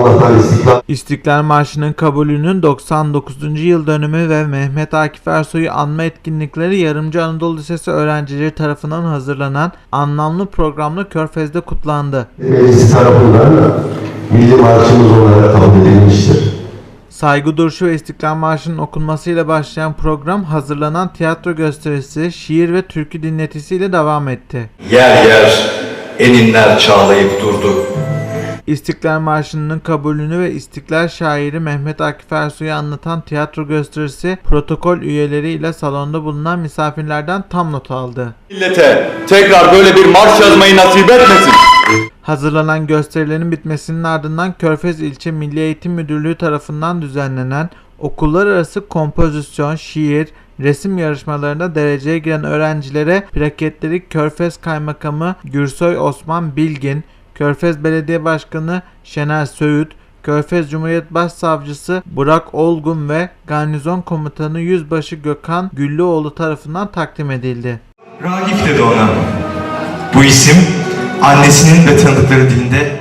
İstiklal İstiklal Marşı'nın kabulünün 99. yıl dönümü ve Mehmet Akif Ersoy'u anma etkinlikleri Yarımcı Anadolu Lisesi öğrencileri tarafından hazırlanan anlamlı programla Körfez'de kutlandı. Meclisi tarafından milli marşımız olarak kabul edilmiştir. Saygı duruşu ve İstiklal Marşı'nın okunmasıyla başlayan program hazırlanan tiyatro gösterisi, şiir ve türkü dinletisiyle devam etti. Yer yer eninler çağlayıp durdu. İstiklal Marşı'nın kabulünü ve İstiklal şairi Mehmet Akif Ersoy'u anlatan tiyatro gösterisi protokol üyeleriyle salonda bulunan misafirlerden tam not aldı. Millete tekrar böyle bir marş yazmayı nasip etmesin. Hazırlanan gösterilerin bitmesinin ardından Körfez İlçe Milli Eğitim Müdürlüğü tarafından düzenlenen okullar arası kompozisyon, şiir, resim yarışmalarında dereceye giren öğrencilere plaketleri Körfez Kaymakamı Gürsoy Osman Bilgin, Körfez Belediye Başkanı Şener Söğüt, Körfez Cumhuriyet Başsavcısı Burak Olgun ve Garnizon Komutanı Yüzbaşı Gökhan Güllüoğlu tarafından takdim edildi. Ragif dedi ona. Bu isim annesinin ve tanıdıkları dilinde